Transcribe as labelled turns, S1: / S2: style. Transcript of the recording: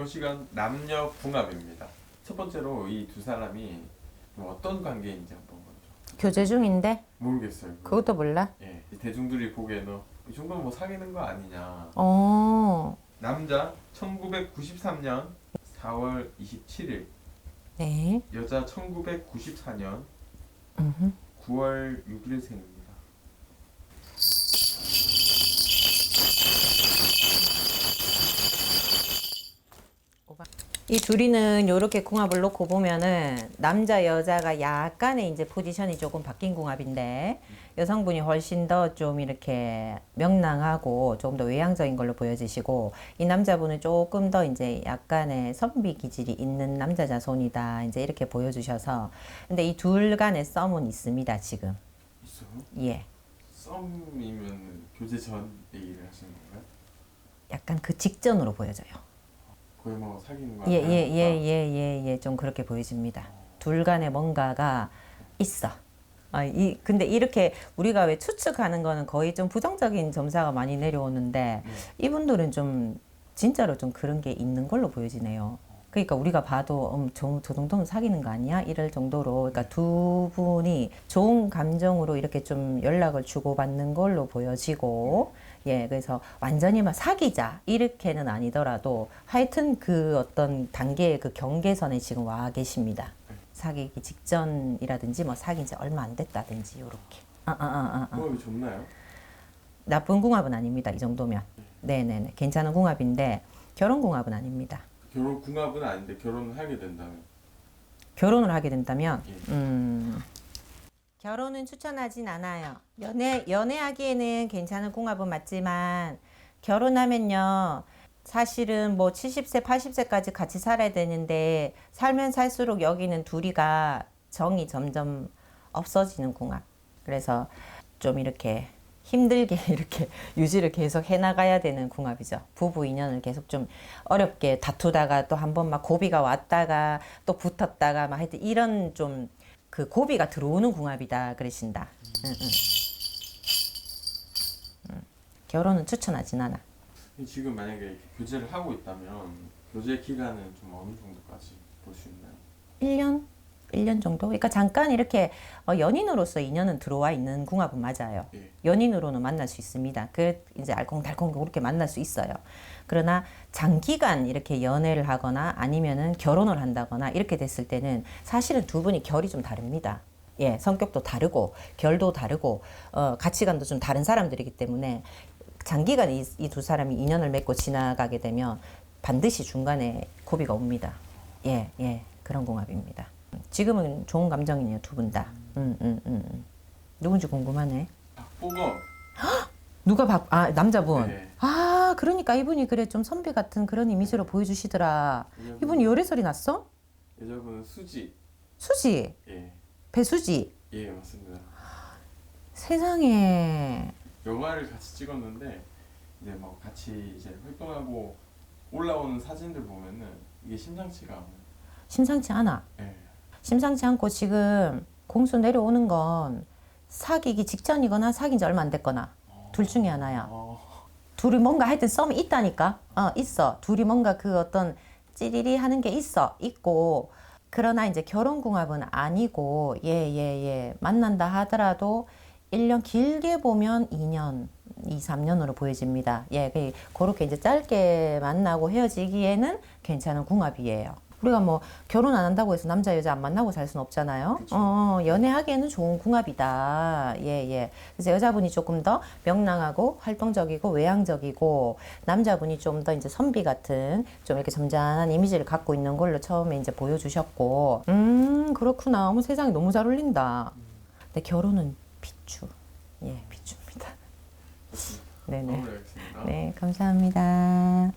S1: 이번 시간 남녀 궁합입니다. 첫 번째로 이 두 사람이 좀 어떤 관계인지 한번 먼저
S2: 교제 중인데
S1: 모르겠어요.
S2: 그것도 몰라.
S1: 예, 이 대중들이 보기에는 이 정도면 뭐 사귀는 거 아니냐.
S2: 어,
S1: 남자 1993년 4월 27일,
S2: 네.
S1: 여자 1994년
S2: 음흠.
S1: 9월 6일생입니다.
S2: 이 둘이는 이렇게 궁합을 놓고 보면은 남자 여자가 약간의 이제 포지션이 조금 바뀐 궁합인데 여성분이 훨씬 더 좀 이렇게 명랑하고 조금 더 외향적인 걸로 보여지시고 이 남자분은 조금 더 이제 약간의 선비 기질이 있는 남자 자손이다 이제 이렇게 보여주셔서 근데 이 둘 간의 썸은 있습니다 지금
S1: 있어요?
S2: 예
S1: 썸이면 교제 전 얘기를 하시는 건가요?
S2: 약간 그 직전으로 보여져요.
S1: 거의 뭐 사귀는 거
S2: 예, 예? 예, 예, 예, 예, 좀 그렇게 보여집니다. 둘 간에 뭔가가 있어. 아, 이, 근데 이렇게 우리가 왜 추측하는 거는 거의 좀 부정적인 점사가 많이 내려오는데
S1: 네.
S2: 이분들은 좀 진짜로 좀 그런 게 있는 걸로 보여지네요. 그러니까 우리가 봐도 음, 저, 저 정도는 사귀는 거 아니야? 이럴 정도로 그러니까 두 분이 좋은 감정으로 이렇게 좀 연락을 주고받는 걸로 보여지고 예 그래서 완전히 막 사귀자 이렇게는 아니더라도 하여튼 그 어떤 단계의 그 경계선에 지금 와 계십니다. 사귀기 직전이라든지 뭐 사귄 지 얼마 안 됐다든지 이렇게 아, 아, 아, 아, 아.
S1: 궁합이 좋나요?
S2: 나쁜 궁합은 아닙니다. 이 정도면 네네네 괜찮은 궁합인데 결혼 궁합은 아닙니다.
S1: 결혼 궁합은 아닌데 결혼을 하게 된다면
S2: 결혼을 하게 된다면
S1: 예.
S2: 음 결혼은 추천하진 않아요. 연애 연애하기에는 괜찮은 궁합은 맞지만 결혼하면요. 사실은 뭐 70세, 80세까지 같이 살아야 되는데 살면 살수록 여기는 둘이가 정이 점점 없어지는 궁합. 그래서 좀 이렇게 힘들게 이렇게 유지를 계속 해나가야 되는 궁합이죠. 부부 인연을 계속 좀 어렵게 다투다가 또 한 번 막 고비가 왔다가 또 붙었다가 막 하여튼 이런 좀 그 고비가 들어오는 궁합이다 그러신다. 응, 응. 응. 결혼은 추천하진 않아.
S1: 지금 만약에 교제를 하고 있다면 교제 기간은 좀 어느 정도까지 볼 수 있나요?
S2: 1년? 1년 정도? 그러니까 잠깐 이렇게 어, 연인으로서 인연은 들어와 있는 궁합은 맞아요.
S1: 예.
S2: 연인으로는 만날 수 있습니다. 그 이제 알콩달콩 그렇게 만날 수 있어요. 그러나 장기간 이렇게 연애를 하거나 아니면은 결혼을 한다거나 이렇게 됐을 때는 사실은 두 분이 결이 좀 다릅니다. 예, 성격도 다르고 결도 다르고 어, 가치관도 좀 다른 사람들이기 때문에 장기간 이 두 사람이 인연을 맺고 지나가게 되면 반드시 중간에 고비가 옵니다. 예, 예, 그런 궁합입니다. 지금은 좋은 감정이네요, 두 분 다. 음, 음, 음, 음. 누군지 궁금하네.
S1: 박보검
S2: 누가 박, 아, 남자분.
S1: 네.
S2: 아, 그러니까 이분이 그래 좀 선배 같은 그런 이미지로 보여주시더라. 이분이 열애설이 났어?
S1: 여자분은 수지
S2: 수지,
S1: 예,
S2: 배수지.
S1: 예 맞습니다.
S2: 세상에.
S1: 영화를 같이 찍었는데 이제 뭐 같이 이제 활동하고 올라오는 사진들 보면은 이게 심상치가 않아요.
S2: 심상치 않아.
S1: 예.
S2: 심상치 않고 지금 공수 내려오는 건 사귀기 직전이거나 사귄 지 얼마 안 됐거나 둘 중에 하나야.
S1: 어,
S2: 둘이 뭔가 하여튼 썸이 있다니까. 어, 있어. 둘이 뭔가 그 어떤 찌리리 하는 게 있어. 있고. 그러나 이제 결혼 궁합은 아니고, 예, 예, 예. 만난다 하더라도 1년 길게 보면 2년, 2, 3년으로 보여집니다. 예, 그, 그렇게 이제 짧게 만나고 헤어지기에는 괜찮은 궁합이에요. 우리가 뭐 결혼 안 한다고 해서 남자 여자 안 만나고 살 수는 없잖아요.
S1: 그쵸.
S2: 어, 연애하기에는 좋은 궁합이다. 예, 예. 그래서 여자분이 조금 더 명랑하고 활동적이고 외향적이고 남자분이 좀 더 이제 선비 같은 좀 이렇게 점잖은 이미지를 갖고 있는 걸로 처음에 이제 보여주셨고, 음, 그렇구나. 어머, 세상에 너무 잘 어울린다. 근데 결혼은 비추. 예, 비추입니다. 네네. 네, 감사합니다.